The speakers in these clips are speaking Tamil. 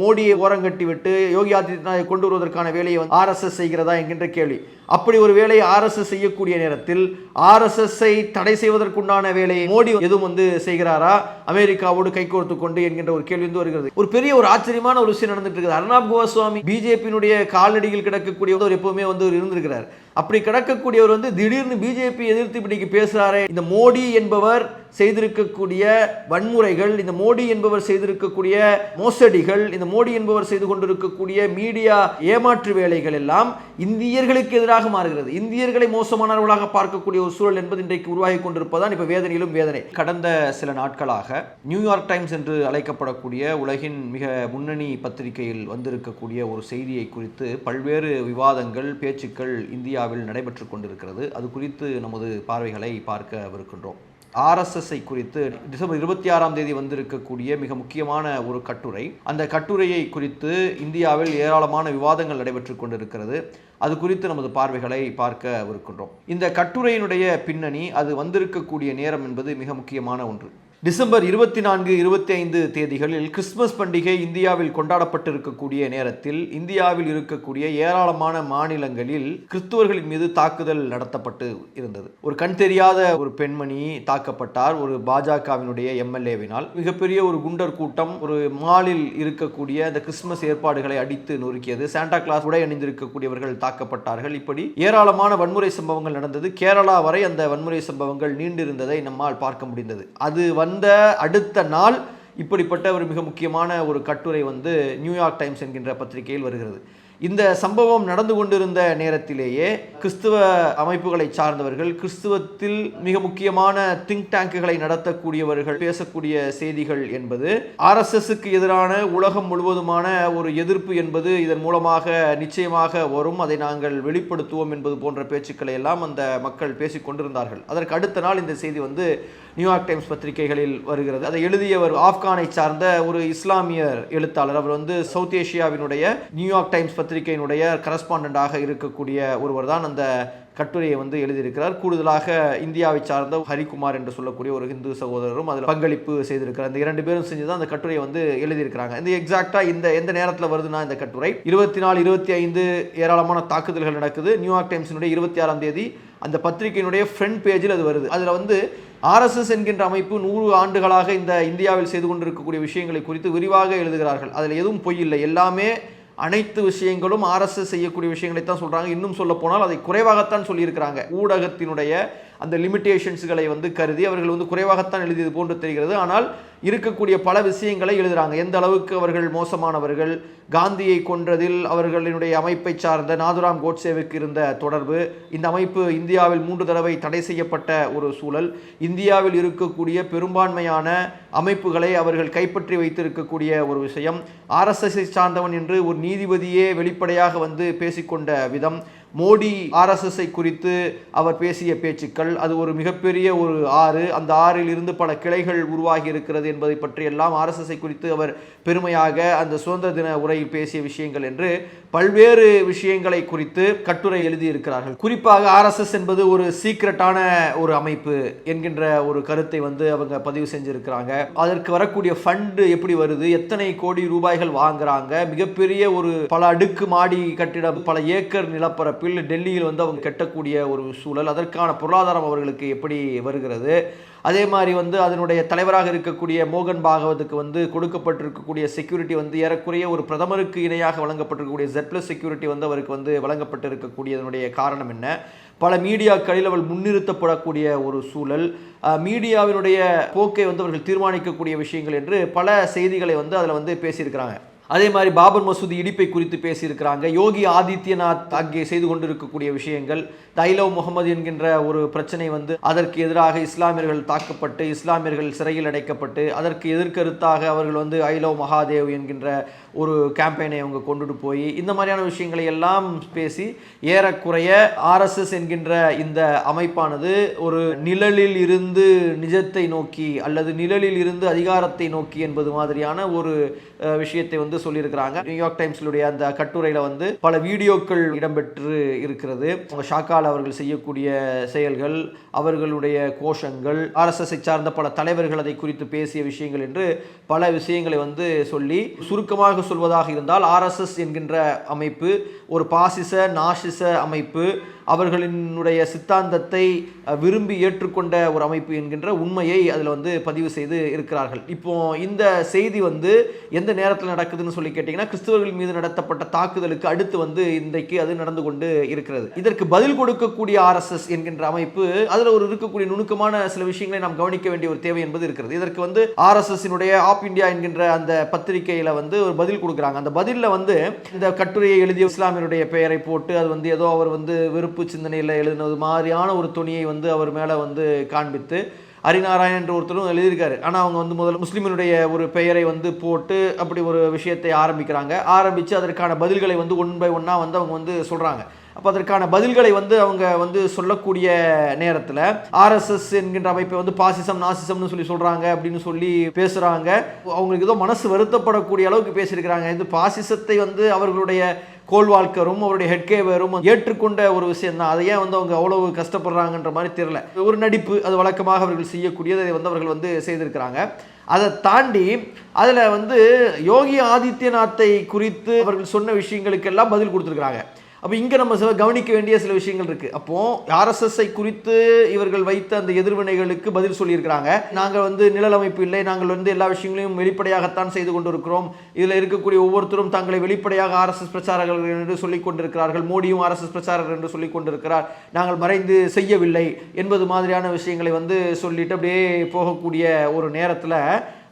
மோடியை ஓரங்கட்டி விட்டு யோகி ஆதித்யநாத்தை கொண்டு வருவதற்கான வேலையை வந்து ஆர்எஸ்எஸ் செய்கிறதா என்கின்ற கேள்வி. அப்படி ஒரு வேலையை ஆர்எஸ்எஸ் செய்யக்கூடிய நேரத்தில் ஆர்எஸ்எஸ்ஐ தடை செய்வதற்குண்டான வேலையை மோடி எதுவும் வந்து செய்கிறாரா? அமெரிக்காவோடு கைகோர்த்து கொண்டு என்கின்ற ஒரு கேள்வி வந்து வருகிறது. ஒரு பெரிய ஒரு ஆச்சரியமான ஒரு விஷயம் நடந்துட்டு இருக்குது. அர்ணாப் கோஸ்வாமி பிஜேபியினுடைய காலடியில் கிடக்கக்கூடியவர் எப்பவுமே வந்து இருந்திருக்கிறார். அப்படி கிடக்கக்கூடியவர் வந்து திடீர்னு பிஜேபி எதிர்த்து இப்படிக்கு பேசுகிறாரே இந்த மோடி என்பவர் செய்திருக்கக்கூடிய வன்முறைகள் இந்த மோடி என்பவர் செய்திருக்கக்கூடிய மோசடிகள் இந்த மோடி என்பவர் செய்து கொண்டிருக்கக்கூடிய மீடியா ஏமாற்று வேலைகள் எல்லாம் இந்தியர்களுக்கு எதிராக மாறுகிறது. இந்தியர்களை மோசமானவர்களாக பார்க்கக்கூடிய ஒரு சூழல் என்பது இன்றைக்கு உருவாகி கொண்டிருப்பதான் இப்போ வேதனையிலும் வேதனை. கடந்த சில நாட்களாக நியூயார்க் டைம்ஸ் என்று அழைக்கப்படக்கூடிய உலகின் மிக முன்னணி பத்திரிகையில் வந்திருக்கக்கூடிய ஒரு செய்தியை குறித்து பல்வேறு விவாதங்கள் பேச்சுக்கள் இந்தியாவில் நடைபெற்று கொண்டிருக்கிறது. அது குறித்து நமது பார்வைகளை பார்க்கவிருக்கின்றோம். ஆர்எஸ்எஸ்ஐ குறித்து டிசம்பர் இருபத்தி ஆறாம் தேதி வந்திருக்கக்கூடிய மிக முக்கியமான ஒரு கட்டுரை. அந்த கட்டுரையை குறித்து இந்தியாவில் ஏராளமான விவாதங்கள் நடைபெற்று கொண்டிருக்கிறது. அது குறித்து நமது பார்வைகளை பார்க்கவிருக்கின்றோம். இந்த கட்டுரையினுடைய பின்னணி அது வந்திருக்கக்கூடிய நேரம் என்பது மிக முக்கியமான ஒன்று. டிசம்பர் இருபத்தி நான்கு இருபத்தி ஐந்து தேதிகளில் கிறிஸ்துமஸ் பண்டிகை இந்தியாவில் கொண்டாடப்பட்டிருக்கக்கூடிய நேரத்தில் இந்தியாவில் இருக்கக்கூடிய ஏராளமான மாநிலங்களில் கிறிஸ்துவர்களின் மீது தாக்குதல் நடத்தப்பட்டு இருந்தது. ஒரு கண் தெரியாத ஒரு பெண்மணி தாக்கப்பட்டார். ஒரு பாஜகவினுடைய எம்எல்ஏவினால். மிகப்பெரிய ஒரு குண்டர் கூட்டம் ஒரு மாலில் இருக்கக்கூடிய அந்த கிறிஸ்துமஸ் ஏற்பாடுகளை அடித்து நொறுக்கியது. சாண்டா கிளாஸ் உடை அணிந்திருக்கக்கூடியவர்கள் தாக்கப்பட்டார்கள். இப்படி ஏராளமான வன்முறை சம்பவங்கள் நடந்தது. கேரளா வரை அந்த வன்முறை சம்பவங்கள் நீண்டிருந்ததை நம்மால் பார்க்க முடிந்தது. அது வன் வந்த அடுத்த நாள் இப்படிப்பட்ட ஒரு மிக முக்கியமான ஒரு கட்டுரை வந்து நியூயார்க் டைம்ஸ் என்கின்ற பத்திரிகையில் வருகிறது. இந்த சம்பவம் நடந்து கொண்டிருந்த நேரத்திலேயே கிறிஸ்துவ அமைப்புகளை சார்ந்தவர்கள் கிறிஸ்துவத்தில் மிக முக்கியமான திங்க் டேங்குகளை நடத்தக்கூடியவர்கள் பேசக்கூடிய செய்திகள் என்பது ஆர்எஸ்எஸ்க்கு எதிரான உலகம் முழுவதுமான ஒரு எதிர்ப்பு என்பது இதன் மூலமாக நிச்சயமாக வரும். அதை நாங்கள் வெளிப்படுத்துவோம் என்பது போன்ற பேச்சுக்களை எல்லாம் அந்த மக்கள் பேசிக் கொண்டிருந்தார்கள். அதற்கு அடுத்த நாள் இந்த செய்தி வந்து நியூயார்க் டைம்ஸ் பத்திரிகைகளில் வருகிறது. அதை எழுதியவர் ஆப்கானை சார்ந்த ஒரு இஸ்லாமியர் எழுத்தாளர். அவர் வந்து சவுத் ஏசியாவினுடைய நியூயார்க் டைம்ஸ் பத்திரிகையினுடைய கரஸ்பாண்டண்டாக இருக்கக்கூடிய ஒருவர் தான் அந்த கட்டுரையை வந்து எழுதியிருக்கிறார். கூடுதலாக இந்தியாவை சார்ந்த ஹரிகுமார் என்று சொல்லக்கூடிய ஒரு ஹிந்து சகோதரரும் அதில் பங்களிப்பு செய்திருக்கிறார். இந்த இரண்டு பேரும் செஞ்சு தான் அந்த கட்டுரையை வந்து எழுதியிருக்கிறாங்க. இந்த எக்ஸாக்டாக இந்த எந்த நேரத்தில் வருதுன்னா இந்த கட்டுரை. இருபத்தி நாலு இருபத்தி ஐந்து ஏராளமான தாக்குதல்கள் நடக்குது. நியூயார்க் டைம்ஸினுடைய இருபத்தி ஆறாம் தேதி அந்த பத்திரிகையினுடைய ஃப்ரண்ட் பேஜில் அது வருது. அதில் வந்து ஆர்எஸ்எஸ் என்கின்ற அமைப்பு நூறு ஆண்டுகளாக இந்த இந்தியாவில் செய்து கொண்டிருக்கக்கூடிய விஷயங்களை குறித்து விரிவாக எழுதுகிறார்கள். அதில் எதுவும் பொய் இல்லை. எல்லாமே அனைத்து விஷயங்களும் ஆர்எஸ்எஸ் செய்யக்கூடிய விஷயங்களை தான் சொல்கிறாங்க இன்னும் சொல்ல போனால் அதை குறைவாகத்தான் சொல்லியிருக்கிறாங்க. ஊடகத்தினுடைய அந்த லிமிட்டேஷன்ஸ்களை வந்து கருதி அவர்கள் வந்து குறைவாகத்தான் எழுதியது போன்று தெரிகிறது. ஆனால் இருக்கக்கூடிய பல விஷயங்களை எழுதுகிறாங்க எந்த அளவுக்கு அவர்கள் மோசமானவர்கள் காந்தியை கொன்றதில் அவர்களினுடைய அமைப்பை சார்ந்த நாதுராம் கோட்சேவுக்கு இருந்த தொடர்பு இந்த அமைப்பு இந்தியாவில் மூன்று தடவை தடை செய்யப்பட்ட ஒரு சூழல் இந்தியாவில் இருக்கக்கூடிய பெரும்பான்மையான அமைப்புகளை அவர்கள் கைப்பற்றி வைத்திருக்கக்கூடிய ஒரு விஷயம் ஆர்எஸ்எஸ்ஐ சார்ந்தவன் என்று ஒரு நீதிபதியே வெளிப்படையாக வந்து பேசிக்கொண்ட விதம் மோடி ஆர்எஸ்எஸ்ஐ குறித்து அவர் பேசிய பேச்சுக்கள் அது ஒரு மிகப்பெரிய ஒரு ஆறு. அந்த ஆறில் இருந்து பல கிளைகள் உருவாகி இருக்கிறது என்பதை பற்றி எல்லாம் ஆர்எஸ்எஸ்ஐ குறித்து அவர் பெருமையாக அந்த சுதந்திர தின உரையில் பேசிய விஷயங்கள் என்று பல்வேறு விஷயங்களை குறித்து கட்டுரை எழுதியிருக்கிறார்கள். குறிப்பாக ஆர்எஸ்எஸ் என்பது ஒரு சீக்ரெட்டான ஒரு அமைப்பு என்கின்ற ஒரு கருத்தை வந்து அவங்க பதிவு செஞ்சிருக்கிறாங்க. அதற்கு வரக்கூடிய ஃபண்டு எப்படி வருது? எத்தனை கோடி ரூபாய்கள் வாங்குறாங்க? மிகப்பெரிய ஒரு பல அடுக்கு மாடி கட்டிடம் பல ஏக்கர் நிலப்பரப்பு பரப்பில் டெல்லியில் வந்து அவங்க கெட்டக்கூடிய ஒரு சூழல் அதற்கான பொருளாதாரம் அவர்களுக்கு எப்படி வருகிறது? அதே மாதிரி வந்து அதனுடைய தலைவராக இருக்கக்கூடிய மோகன் பாகவத்துக்கு வந்து கொடுக்கப்பட்டிருக்கக்கூடிய செக்யூரிட்டி வந்து ஏறக்குறைய ஒரு பிரதமருக்கு இணையாக வழங்கப்பட்டிருக்கக்கூடிய ஜெட் ப்ளஸ் செக்யூரிட்டி வந்து அவருக்கு வந்து வழங்கப்பட்டிருக்கக்கூடியதனுடைய காரணம் என்ன? பல மீடியாக்களில் அவள் முன்னிறுத்தப்படக்கூடிய ஒரு சூழல் மீடியாவினுடைய போக்கை வந்து அவர்கள் தீர்மானிக்கக்கூடிய விஷயங்கள் என்று பல செய்திகளை வந்து அதில் வந்து பேசியிருக்கிறாங்க. அதே மாதிரி பாபர் மசூதி இடிப்பை குறித்து பேசியிருக்கிறாங்க. யோகி ஆதித்யநாத் அங்கே செய்து கொண்டிருக்கக்கூடிய விஷயங்கள் தைலவ் முகமது என்கின்ற ஒரு பிரச்சனை வந்து அதற்கு எதிராக இஸ்லாமியர்கள் தாக்கப்பட்டு இஸ்லாமியர்கள் சிறையில் அடைக்கப்பட்டு அதற்கு எதிர்கருத்தாக அவர்கள் வந்து ஐலவ் மகாதேவ் என்கின்ற ஒரு கேம்பெயினை அவங்க கொண்டுட்டு போய் இந்த மாதிரியான விஷயங்களை எல்லாம் பேசி ஏறக்குறைய ஆர்எஸ்எஸ் என்கின்ற இந்த அமைப்பானது ஒரு நிழலில் இருந்து நிஜத்தை நோக்கி அல்லது நிழலில் இருந்து அதிகாரத்தை நோக்கி என்பது மாதிரியான ஒரு விஷயத்தை வந்து என்று சொல்லியிருக்கிறாங்க நியூயார்க் டைம்ஸ்லுடைய அந்த கட்டுரையில் வந்து பல வீடியோக்கள் இடம்பெற்று இருக்கிறது. ஷாக்கால் அவர்கள் செய்யக்கூடிய செயல்கள் அவர்களுடைய கோஷங்கள் ஆர்எஸ்எஸ்ஐ சார்ந்த பல தலைவர்கள் அதை குறித்து பேசிய விஷயங்கள் என்று பல விஷயங்களை வந்து சொல்லி சுருக்கமாக சொல்வதாக இருந்தால் ஆர்எஸ்எஸ் என்கின்ற அமைப்பு ஒரு பாசிச நாசிச அமைப்பு அவர்களினுடைய சித்தாந்தத்தை விரும்பி ஏற்றுக்கொண்ட ஒரு அமைப்பு என்கின்ற உண்மையை அதில் வந்து பதிவு செய்து இருக்கிறார்கள். இப்போ இந்த செய்தி வந்து எந்த நேரத்தில் நடக்குதுன்னு சொல்லி கேட்டிங்கன்னா கிறிஸ்தவர்கள் மீது நடத்தப்பட்ட தாக்குதலுக்கு அடுத்து வந்து இன்றைக்கு அது நடந்து கொண்டு இருக்கிறது. இதற்கு பதில் கொடுக்கக்கூடிய ஆர்எஸ்எஸ் என்கின்ற அமைப்பு அதில் ஒரு இருக்கக்கூடிய நுணுக்கமான சில விஷயங்களை நாம் கவனிக்க வேண்டிய ஒரு தேவை என்பது இருக்கிறது. இதற்கு வந்து ஆர்எஸ்எஸ்னுடைய ஆப் இந்தியா என்கின்ற அந்த பத்திரிகையில் வந்து ஒரு பதில் கொடுக்குறாங்க. அந்த பதிலில் வந்து இந்த கட்டுரையை எழுதிய இஸ்லாமியருடைய பெயரை போட்டு அது வந்து ஏதோ அவர் வந்து வெறுப்பு சிந்தனையில் எழுதினது மாதிரியான ஒரு துணியை வந்து அவர் மேலே வந்து காண்பித்து ஹரிநாராயண் என்ற ஒருத்தரும் எழுதியிருக்காரு. ஆனால் அவங்க வந்து முதல்ல முஸ்லீமினுடைய ஒரு பெயரை வந்து போட்டு அப்படி ஒரு விஷயத்தை ஆரம்பிக்கிறாங்க. ஆரம்பித்து அதற்கான பதில்களை வந்து ஒன் பை ஒன்னாக வந்து அவங்க வந்து சொல்கிறாங்க அப்போ அதற்கான பதில்களை வந்து அவங்க வந்து சொல்லக்கூடிய நேரத்தில் ஆர்எஸ்எஸ் என்கின்ற அமைப்பை வந்து பாசிசம் நாசிசம்னு சொல்லி சொல்கிறாங்க அப்படின்னு சொல்லி பேசுகிறாங்க அவங்களுக்கு ஏதோ மனசு வருத்தப்படக்கூடிய அளவுக்கு பேசியிருக்கிறாங்க. இது பாசிசத்தை வந்து அவர்களுடைய கோல்வால்கரும் அவருடைய ஹெட்கேவரும் ஏற்றுக்கொண்ட ஒரு விஷயம் தான் அதை ஏன் வந்து அவங்க அவ்வளவு கஷ்டப்படுறாங்கன்ற மாதிரி தெரியல. ஒரு நடிப்பு அது வழக்கமாக அவர்கள் செய்யக்கூடியது அதை வந்து அவர்கள் வந்து செய்திருக்கிறாங்க. அதை தாண்டி அதில் வந்து யோகி ஆதித்யநாத்தை குறித்து அவர்கள் சொன்ன விஷயங்களுக்கெல்லாம் பதில் கொடுத்துருக்குறாங்க. அப்போ இங்கே நம்ம சில கவனிக்க வேண்டிய சில விஷயங்கள் இருக்குது அப்போது ஆர்எஸ்எஸ்ஐ குறித்து இவர்கள் வைத்த அந்த எதிர்வினைகளுக்கு பதில் சொல்லியிருக்கிறாங்க. நாங்கள் வந்து நிழல் அமைப்பு இல்லை நாங்கள் வந்து எல்லா விஷயங்களையும் வெளிப்படையாகத்தான் செய்து கொண்டிருக்கிறோம். இதில் இருக்கக்கூடிய ஒவ்வொருத்தரும் தங்களை வெளிப்படையாக ஆர்எஸ்எஸ் பிரச்சாரர்கள் என்று சொல்லிக் கொண்டிருக்கிறார்கள். மோடியும் ஆர்எஸ்எஸ் பிரச்சாரகர் என்று சொல்லிக் கொண்டிருக்கிறார். நாங்கள் மறைந்து செய்யவில்லை என்பது மாதிரியான விஷயங்களை வந்து சொல்லிட்டு அப்படியே போகக்கூடிய ஒரு நேரத்தில்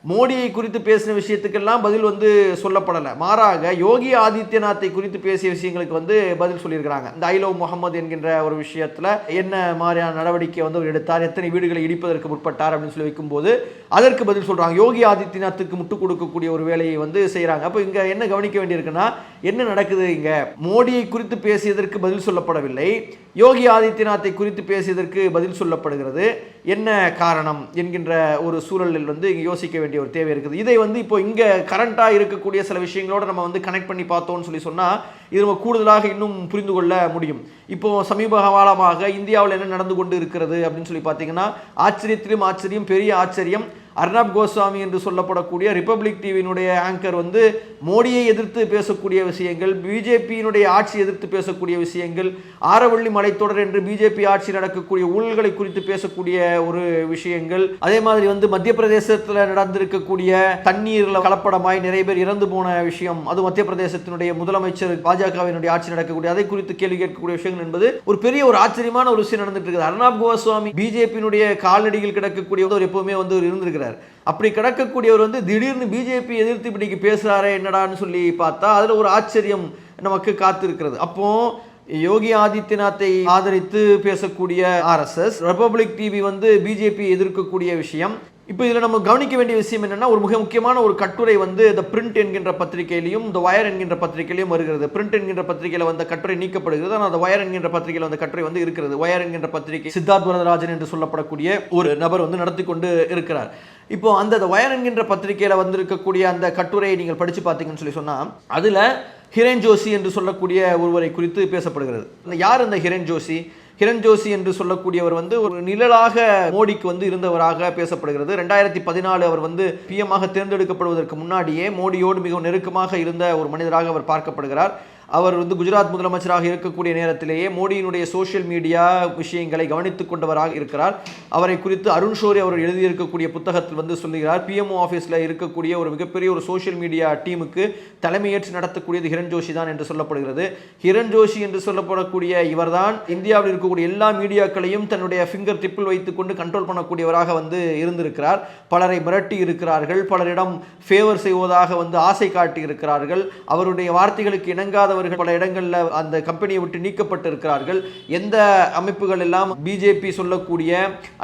மோடியை குறித்து பேசின விஷயத்துக்கெல்லாம் பதில் வந்து சொல்லப்படலை. மாறாக யோகி ஆதித்யநாத்தை குறித்து பேசிய விஷயங்களுக்கு வந்து பதில் சொல்லியிருக்கிறாங்க. இந்த ஐ லவ் முகமது என்கின்ற ஒரு விஷயத்தில் என்ன மாதிரியான நடவடிக்கை வந்து அவர் எடுத்தார் எத்தனை வீடுகளை இடிப்பதற்கு முற்பட்டார் அப்படின்னு சொல்லி வைக்கும்போது அதற்கு பதில் சொல்கிறாங்க யோகி ஆதித்யநாத்துக்கு முட்டுக் கொடுக்கக்கூடிய ஒரு வேலையை வந்து செய்கிறாங்க அப்போ இங்கே என்ன கவனிக்க வேண்டியிருக்குன்னா என்ன நடக்குது இங்கே? மோடியை குறித்து பேசியதற்கு பதில் சொல்லப்படவில்லை. யோகி ஆதித்யநாத்தை குறித்து பேசியதற்கு பதில் சொல்லப்படுகிறது. என்ன காரணம் என்கின்ற ஒரு சூழலில் வந்து இங்கே யோசிக்க வேண்டிய ஒரு தேவை இருக்குது. இதை வந்து இப்போ இங்கே கரண்ட்டாக இருக்கக்கூடிய சில விஷயங்களோட நம்ம வந்து கனெக்ட் பண்ணி பார்த்தோம்னு சொல்லி சொன்னால் இது நம்ம கூடுதலாக இன்னும் புரிந்து கொள்ள முடியும். இப்போ சமீப காலமாக இந்தியாவில் என்ன நடந்து கொண்டு இருக்கிறது அப்படின்னு சொல்லி பார்த்தீங்கன்னா ஆச்சரியத்திலும் ஆச்சரியம் பெரிய ஆச்சரியம் அர்ணாப் கோஸ்வாமி என்று சொல்லப்படக்கூடிய ரிப்பப்ளிக் டிவியினுடைய ஆங்கர் வந்து மோடியை எதிர்த்து பேசக்கூடிய விஷயங்கள் பிஜேபியினுடைய ஆட்சி எதிர்த்து பேசக்கூடிய விஷயங்கள் ஆரவள்ளி மலைத்தொடர் என்று பிஜேபி ஆட்சி நடக்கக்கூடிய ஊழல்களை குறித்து பேசக்கூடிய ஒரு விஷயங்கள் அதே மாதிரி வந்து மத்திய பிரதேசத்தில் நடந்திருக்கக்கூடிய தண்ணீரில் கலப்படமாய் நிறைய பேர் இறந்து போன விஷயம் அது மத்திய பிரதேசத்தினுடைய முதலமைச்சர் பாஜகவினுடைய ஆட்சி நடக்கக்கூடிய அதை குறித்து கேள்வி கேட்கக்கூடிய விஷயங்கள் என்பது ஒரு பெரிய ஒரு ஆச்சரியமான ஒரு விஷயம் நடந்துட்டு இருக்குது. அர்ணாப் கோஸ்வாமி பிஜேபியினுடைய கிடக்கக்கூடிய உதவ எப்பவுமே வந்து ஒரு இருந்திருக்கிறார் அப்படி கிடக்கக்கூடியவர் வந்து திடீர்னு பிஜேபி எதிர்த்து இப்படிக்கு பேசுகிறாரே என்னடான்னு சொல்லி பார்த்தா அதில் ஒரு ஆச்சரியம் நமக்கு காத்திருக்கிறது. அப்போ யோகி ஆதித்யநாத்தை ஆதரித்து பேசக்கூடிய ஆர்எஸ்எஸ் ரிபப்ளிக் டிவி வந்து பிஜேபி எதிர்க்கக்கூடிய விஷயம். இப்போ இதில் நம்ம கவனிக்க வேண்டிய விஷயம் என்னென்னா ஒரு மிக முக்கியமான ஒரு கட்டுரை வந்து இந்த பிரிண்ட் என்கின்ற பத்திரிகையிலையும் இந்த வயர் என்கின்ற பத்திரிகையிலையும் வருகிறது. பிரிண்ட் என்கின்ற பத்திரிகையில் வந்த கட்டுரை நீக்கப்படுகிறது. ஆனால் அந்த வயர் என்கின்ற பத்திரிகையில் வந்த கட்டுரை வந்து இருக்கிறது. வயர் என்கின்ற பத்திரிகை சித்தார்த் வரதராஜன் என்று சொல்லப்படக்கூடிய ஒரு நபர் வந்து நடத்தி கொண்டு இருக்கிறார். இப்போ அந்த வயர் என்கின்ற பத்திரிகையில் வந்திருக்கக்கூடிய அந்த கட்டுரையை நீங்கள் படித்து பார்த்தீங்கன்னு சொல்லி சொன்னால் அதில் ஹிரேன் ஜோஷி என்று சொல்லக்கூடிய ஒருவரை குறித்து பேசப்படுகிறது. யார் இந்த ஹிரேன் ஜோஷி கிரண் ஜோஷி என்று சொல்லக்கூடியவர் வந்து ஒரு நிழலாக மோடிக்கு வந்து இருந்தவராக பேசப்படுகிறது. ரெண்டாயிரத்தி பதினாலு அவர் வந்து பிஎம்மாக தேர்ந்தெடுக்கப்படுவதற்கு முன்னாடியே மோடியோடு மிகவும் நெருக்கமாக இருந்த ஒரு மனிதராக அவர் பார்க்கப்படுகிறார். அவர் வந்து குஜராத் முதலமைச்சராக இருக்கக்கூடிய நேரத்திலேயே மோடியினுடைய சோஷியல் மீடியா விஷயங்களை கவனித்துக் கொண்டவராக இருக்கிறார். அவரை குறித்து அருண் ஷோரி அவர் எழுதியிருக்கக்கூடிய புத்தகத்தில் வந்து சொல்லுகிறார் பிஎம்ஓ ஆஃபீஸில் இருக்கக்கூடிய ஒரு மிகப்பெரிய ஒரு சோஷியல் மீடியா டீமுக்கு தலைமையேற்று நடத்தக்கூடியது ஹிரண் ஜோஷி தான் என்று சொல்லப்படுகிறது. ஹிரண் ஜோஷி என்று சொல்லப்படக்கூடிய இவர்தான் இந்தியாவில் இருக்கக்கூடிய எல்லா மீடியாக்களையும் தன்னுடைய ஃபிங்கர் டிப்பில் வைத்துக்கொண்டு கண்ட்ரோல் பண்ணக்கூடியவராக வந்து இருந்திருக்கிறார். பலரை மிரட்டி இருக்கிறார்கள் பலரிடம் ஃபேவர் செய்வதாக வந்து ஆசை காட்டி இருக்கிறார்கள் அவருடைய வார்த்தைகளுக்கு இணங்காத அவர்கள் பல இடங்களில் அந்த கம்பெனியை விட்டு நீக்கப்பட்டிருக்கிறார்கள். எந்த அமைப்புகள் எல்லாம் பிஜேபி சொல்லக்கூடிய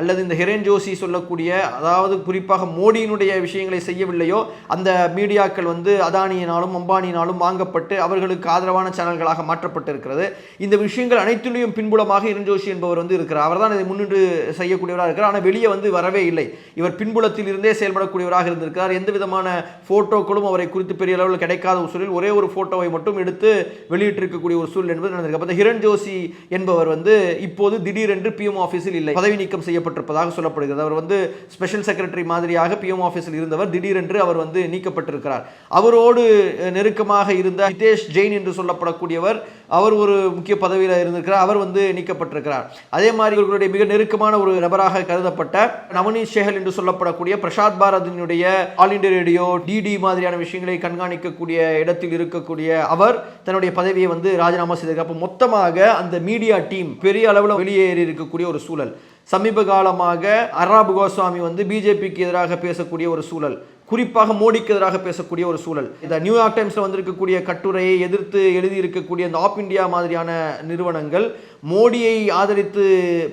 அல்லது இந்த ஹிரேன் ஜோஷி சொல்லக்கூடிய அதாவது குறிப்பாக மோடியினுடைய விஷயங்களை செய்யவில்லையோ அந்த மீடியாக்கள் வந்து அதானியினாலும் அம்பானியினாலும் வாங்கப்பட்டு அவர்களுக்கு ஆதரவான சேனல்களாக மாற்றப்பட்டு இருக்கிறது இந்த விஷயங்கள் அனைத்திலையும் பின்புலமாக ஹிரேன் ஜோஷி என்பவர் வந்து இருக்கிறார். அவர் தான் இதை முன்னின்று செய்யக்கூடியவராக இருக்கிறார். ஆனால் வெளியே வந்து வரவே இல்லை. இவர் பின்புலத்தில் இருந்தே செயல்படக்கூடியவராக இருந்திருக்கிறார். எந்த விதமான ஃபோட்டோக்களும் அவரை குறித்து பெரிய அளவில் கிடைக்காத ஒரு சூழலில் ஒரே ஒரு ஃபோட்டோவை மட்டும் எடுத்து வெளியிட்டிருக்கக்கூடிய ஒரு சூழல் என்பது நடந்திருக்கு. அப்போ ஹிரண் ஜோஷி என்பவர் வந்து இப்போது திடீரென்று பிஎம் ஆஃபீஸில் இல்லை. பதவி நீக்கம் செய்யப்பட்டிருப்பதாக சொல்லப்படுகிறது. அவர் வந்து ஸ்பெஷல் செக்ரட்டரி மாதிரியாக பிஎம் ஆஃபீஸில் இருந்தவர். திடீரென்று அவர் வந்து நீக்கப்பட்டிருக்கிறார். அவரோடு நெருக்கமாக இருந்த ஹிதேஷ் ஜெயின் என்று சொல்லப்படக்கூடியவர் அவர் ஒரு முக்கிய பதவியில் இருந்திருக்கிறார். அவர் வந்து நீக்கப்பட்டிருக்கிறார். அதே மாதிரி இவர்களுடைய மிக நெருக்கமான ஒரு நபராக கருதப்பட்ட நவனீத் சேகல் என்று சொல்லப்படக்கூடிய பிரசாத் பாரதியினுடைய ஆல் இண்டியா ரேடியோ டிடி மாதிரியான விஷயங்களை கண்காணிக்கக்கூடிய இடத்தில் இருக்கக்கூடிய அவர் தன்னுடைய பதவியை வந்து ராஜினாமா செய்திருக்கு அப்போ மொத்தமாக அந்த மீடியா டீம் பெரிய அளவில் வெளியேறி இருக்கக்கூடிய ஒரு சூழல். சமீப காலமாக அராபு கோஸ்வாமி வந்து பிஜேபிக்கு எதிராக பேசக்கூடிய ஒரு சூழல். குறிப்பாக மோடிக்கு எதிராக பேசக்கூடிய ஒரு சூழல். இந்த நியூயார்க் டைம்ஸில் வந்திருக்கக்கூடிய கட்டுரையை எதிர்த்து எழுதியிருக்கக்கூடிய இந்த ஆப் இந்தியா மாதிரியான நிறுவனங்கள் மோடியை ஆதரித்து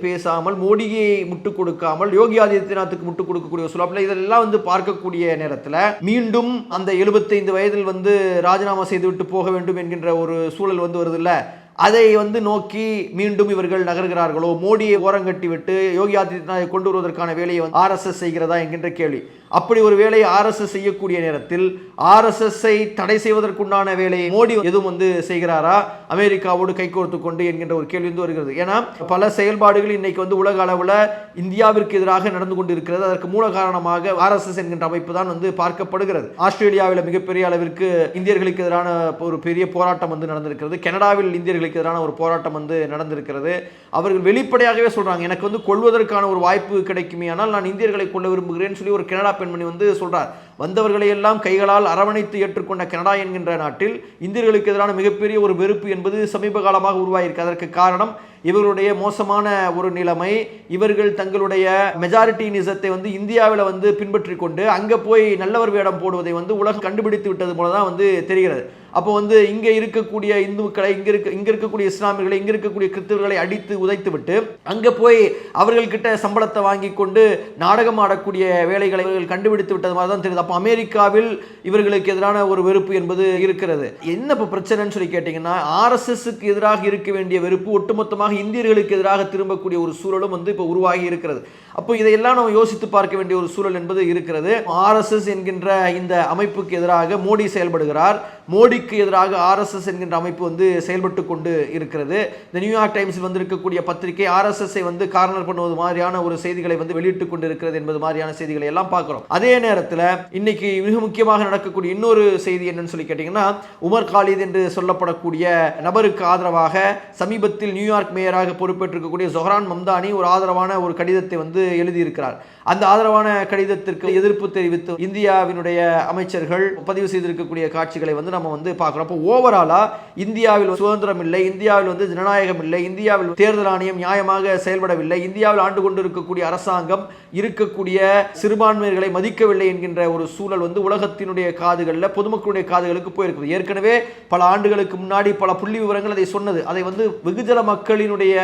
பேசாமல் மோடியை முட்டுக் கொடுக்காமல் யோகி ஆதித்யநாத்துக்கு முட்டுக் கொடுக்கக்கூடிய ஒரு சூழல். இதெல்லாம் வந்து பார்க்கக்கூடிய நேரத்தில் மீண்டும் அந்த எழுபத்தைந்து வயதில் வந்து ராஜினாமா செய்துவிட்டு போக வேண்டும் என்கின்ற ஒரு சூழல் வந்து வருது அதை வந்து நோக்கி மீண்டும் இவர்கள் நகர்கிறார்களோ? மோடியை ஓரங்கட்டி விட்டு யோகி ஆதித்யநாத்தை கொண்டு வருவதற்கான வேலையை வந்து ஆர்எஸ்எஸ் செய்கிறதா என்கின்ற கேள்வி. அப்படி ஒரு வேலையை ஆர்எஸ்எஸ் செய்யக்கூடிய நேரத்தில் ஆர்எஸ்எஸ்ஐ தடை செய்வதற்குண்டான வேலையை மோடி எதுவும் வந்து செய்கிறாரா? அமெரிக்காவோடு கைகோர்த்து கொண்டு என்கின்ற ஒரு கேள்வி வந்து வருகிறது. ஏன்னா பல செயல்பாடுகள் இன்னைக்கு வந்து உலக அளவில் இந்தியாவிற்கு எதிராக நடந்து கொண்டு இருக்கிறது அதற்கு மூல காரணமாக ஆர்எஸ்எஸ் என்கின்ற அமைப்பு தான் வந்து பார்க்கப்படுகிறது. ஆஸ்திரேலியாவில் மிகப்பெரிய அளவிற்கு இந்தியர்களுக்கு எதிரான ஒரு பெரிய போராட்டம் வந்து நடந்திருக்கிறது. கனடாவில் இந்தியர்களுக்கு எதிரான ஒரு போராட்டம் வந்து நடந்திருக்கிறது. அவர்கள் வெளிப்படையாகவே சொல்றாங்க எனக்கு வந்து கொள்வதற்கான ஒரு வாய்ப்பு கிடைக்குமே ஆனால் நான் இந்தியர்களை கொள்ள விரும்புகிறேன் சொல்லி ஒரு கனடா பெண்மணி வந்து சொல்கிறார் வந்தவர்களை எல்லாம் கைகளால் அரவணைத்து ஏற்றுக்கொண்ட கனடா என்கின்ற நாட்டில் இந்தியர்களுக்கு எதிரான மிகப்பெரிய ஒரு வெறுப்பு என்பது சமீப காலமாக உருவாகியிருக்கு. அதற்கு காரணம் இவர்களுடைய மோசமான ஒரு நிலைமை இவர்கள் தங்களுடைய மெஜாரிட்டி நிசத்தை வந்து இந்தியாவில் வந்து பின்பற்றி கொண்டு அங்கே போய் நல்லவர் வேடம் போடுவதை வந்து உலகம் கண்டுபிடித்து விட்டது போல தான் வந்து தெரிகிறது. அப்போ வந்து இங்கே இருக்கக்கூடிய இந்துக்களை இங்கே இருக்க இங்கே இருக்கக்கூடிய இஸ்லாமியர்களை இங்கே இருக்கக்கூடிய கிறிஸ்தவர்களை அடித்து உதைத்து விட்டு அங்கே போய் அவர்கள்கிட்ட சம்பளத்தை வாங்கி கொண்டு நாடகம் ஆடக்கூடிய வேலைகளை இவர்கள் கண்டுபிடித்து விட்டது மாதிரி தான் தெரியுது. அப்போ அமெரிக்காவில் இவர்களுக்கு எதிரான ஒரு வெறுப்பு என்பது இருக்கிறது. என்ன இப்போ பிரச்சனைன்னு சொல்லி கேட்டிங்கன்னா ஆர்எஸ்எஸ்க்கு எதிராக இருக்க வேண்டிய வெறுப்பு ஒட்டுமொத்தமாக இந்தியர்களுக்கு எதிராக திரும்பக்கூடிய ஒரு சூழலும் வந்து இப்போ உருவாகி இருக்கிறது. அப்போ இதையெல்லாம் நம்ம யோசித்து பார்க்க வேண்டிய ஒரு சூழல் என்பது இருக்கிறது. ஆர்எஸ்எஸ் என்கின்ற இந்த அமைப்புக்கு எதிராக மோடி செயல்படுகிறார். மோடி மோடிக்கு எதிராக ஆர்எஸ்எஸ் என்கின்ற அமைப்பு வந்து செயல்பட்டு கொண்டு இருக்கிறது. இந்த நியூயார்க் டைம்ஸில் வந்திருக்கக்கூடிய பத்திரிகை ஆர்எஸ்எஸ்ஐ வந்து கார்னர் பண்ணுவது மாதிரியான ஒரு செய்திகளை வந்து வெளியிட்டுக் கொண்டு இருக்கிறது என்பது மாதிரியான செய்திகளை எல்லாம் பார்க்குறோம். அதே நேரத்தில் இன்னைக்கு மிக முக்கியமாக நடக்கக்கூடிய இன்னொரு செய்தி என்னன்னு சொல்லி கேட்டிங்கன்னா உமர் காலித் என்று சொல்லப்படக்கூடிய நபருக்கு ஆதரவாக சமீபத்தில் நியூயார்க் மேயராக பொறுப்பேற்றிருக்கக்கூடிய ஜொஹரான் மம்தானி ஒரு ஆதரவான ஒரு கடிதத்தை வந்து எழுதியிருக்கிறார். அந்த ஆதரவான கடிதத்திற்கு எதிர்ப்பு தெரிவித்து இந்தியாவினுடைய அமைச்சர்கள் பதிவு செய்திருக்கக்கூடிய காட்சிகளை வந்து நம்ம வந்து பார்க்குறோம் அப்போ ஓவராலா இந்தியாவில் சுதந்திரம் இல்லை இந்தியாவில் வந்து ஜனநாயகம் இல்லை இந்தியாவில் தேர்தல் ஆணையம் நியாயமாக செயல்படவில்லை இந்தியாவில் ஆண்டு கொண்டு இருக்கக்கூடிய அரசாங்கம் இருக்கக்கூடிய சிறுபான்மையர்களை மதிக்கவில்லை என்கின்ற ஒரு சூழல் வந்து உலகத்தினுடைய காதுகளில் பொதுமக்களுடைய காதுகளுக்கு போயிருக்குது. ஏற்கனவே பல ஆண்டுகளுக்கு முன்னாடி பல புள்ளி விவரங்கள் அதை சொன்னது. அதை வந்து வெகுஜன மக்களினுடைய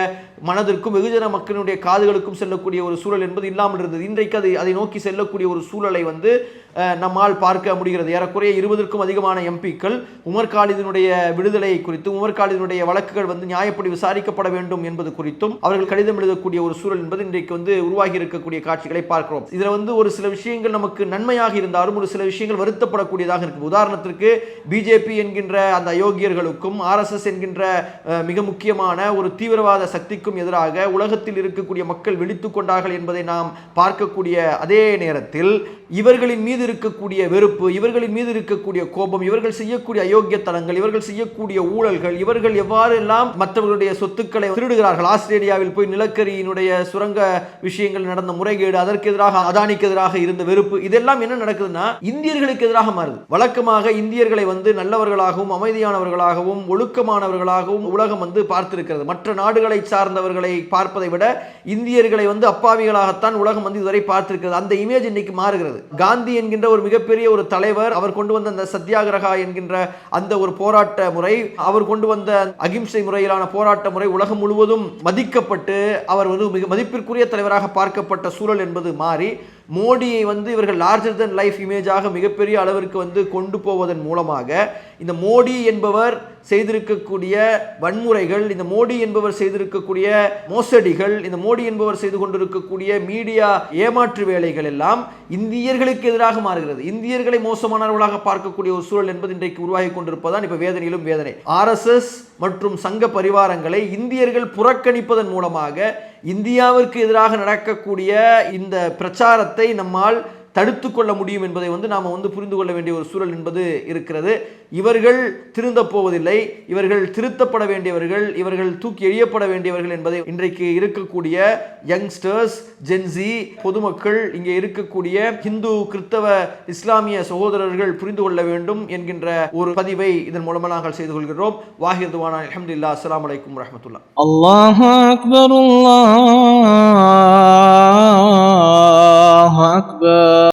மனதிற்கும் வெகுஜன மக்களினுடைய காதுகளுக்கும் செல்லக்கூடிய ஒரு சூழல் என்பது இல்லாமல் இருந்தது. இன்றைக்கு அதை அதை நோக்கி செல்லக்கூடிய ஒரு சூழலை வந்து நம்மால் பார்க்க முடிகிறது. ஏறக்குறைய இருபதற்கும் அதிகமான எம்பிக்கள் உமர் காலிதினுடைய விடுதலை குறித்தும் உமர் காலிதினுடைய வழக்குகள் வந்து நியாயப்படி விசாரிக்கப்பட வேண்டும் என்பது குறித்தும் அவர்கள் கடிதம் எழுதக்கூடிய ஒரு சூழல் என்பது இன்றைக்கு வந்து உருவாகி இருக்கக்கூடிய காட்சிகளை பார்க்கிறோம். இதுல வந்து ஒரு சில விஷயங்கள் நமக்கு நன்மையாக இருந்தாலும் ஒரு சில விஷயங்கள் வருத்தப்படக்கூடியதாக இருக்கு உதாரணத்திற்கு பிஜேபி என்கின்ற அந்த அயோக்கியர்களுக்கும் ஆர்எஸ்எஸ் என்கின்ற மிக முக்கியமான ஒரு தீவிரவாத சக்திக்கும் எதிராக உலகத்தில் இருக்கக்கூடிய மக்கள் விழித்துக் கொண்டார்கள் என்பதை நாம் பார்க்கக்கூடிய அதே நேரத்தில் இவர்களின் மீது இருக்கக்கூடிய வெறுப்பு இவர்களின் மீது இருக்கக்கூடிய கோபம் இவர்கள் செய்யக்கூடிய அயோக்கியத்தனங்கள் இவர்கள் செய்யக்கூடிய ஊழல்கள் இவர்கள் எவ்வாறெல்லாம் மற்றவர்களுடைய சொத்துக்களை திருடுகிறார்கள் ஆஸ்திரேலியாவில் போய் நிலக்கரியினுடைய சுரங்க விஷயங்கள் நடந்த முறைகேடு அதற்கு எதிராக அதானிக்கு எதிராக இருந்த வெறுப்பு இதெல்லாம் என்ன நடக்குதுன்னா இந்தியர்களுக்கு எதிராக மாறுது. வழக்கமாக இந்தியர்களை வந்து நல்லவர்களாகவும் அமைதியானவர்களாகவும் ஒழுக்கமானவர்களாகவும் உலகம் வந்து பார்த்திருக்கிறது. மற்ற நாடுகளை சார்ந்த சார்ந்தவர்களை பார்ப்பதை விட இந்தியர்களை வந்து அப்பாவிகளாகத்தான் உலகம் வந்து இதுவரை பார்த்திருக்கிறது. அந்த இமேஜ் இன்னைக்கு மாறுகிறது. காந்தி என்கின்ற ஒரு மிகப்பெரிய ஒரு தலைவர் அவர் கொண்டு வந்த அந்த சத்தியாகிரகா என்கின்ற அந்த ஒரு போராட்ட முறை அவர் கொண்டு வந்த அகிம்சை முறையிலான போராட்ட முறை உலகம் முழுவதும் மதிக்கப்பட்டு அவர் வந்து மிக மதிப்பிற்குரிய தலைவராக பார்க்கப்பட்ட சூழல் என்பது மாறி மோடியை வந்து இவர்கள் லார்ஜர் தன் லைஃப் இமேஜாக மிகப்பெரிய அளவிற்கு வந்து கொண்டு போவதன் மூலமாக இந்த மோடி என்பவர் செய்திருக்கக்கூடிய வன்முறைகள் இந்த மோடி என்பவர் செய்திருக்கக்கூடிய மோசடிகள் இந்த மோடி என்பவர் செய்து கொண்டிருக்கக்கூடிய மீடியா ஏமாற்று வேலைகள் எல்லாம் இந்தியர்களுக்கு எதிராக மாறுகிறது. இந்தியர்களை மோசமானவர்களாக பார்க்கக்கூடிய ஒரு சூழல் என்பது இன்றைக்கு உருவாகி கொண்டிருப்பதான் இப்போ வேதனையிலும் வேதனை. ஆர்எஸ்எஸ் மற்றும் சங்க பரிவாரங்களை இந்தியர்கள் புறக்கணிப்பதன் மூலமாக இந்தியாவிற்கு எதிராக நடக்கக்கூடிய இந்த பிரச்சாரத்தை நம்மால் தடுத்து கொள்ள முடியும் என்பதை வந்து நாம் வந்து புரிந்து கொள்ள வேண்டிய ஒரு சூழல் என்பது இருக்கிறது இவர்கள் திருந்த போவதில்லை இவர்கள் திருத்தப்பட வேண்டியவர்கள் இவர்கள் தூக்கி எறியப்பட வேண்டியவர்கள் என்பதை இன்றைக்கு இருக்கக்கூடிய யங்ஸ்டர்ஸ் ஜென்சி பொதுமக்கள் இங்கே இருக்கக்கூடிய இந்து கிறிஸ்தவ இஸ்லாமிய சகோதரர்கள் புரிந்து கொள்ள வேண்டும் என்கின்ற ஒரு பதிவை இதன் மூலமாக நாங்கள் செய்து கொள்கிறோம் வாஹிர் துவானா அலமதுல்லா அஸ்லாம் வலைக்கம் வரமத்துல்லா الله أكبر الله أكبر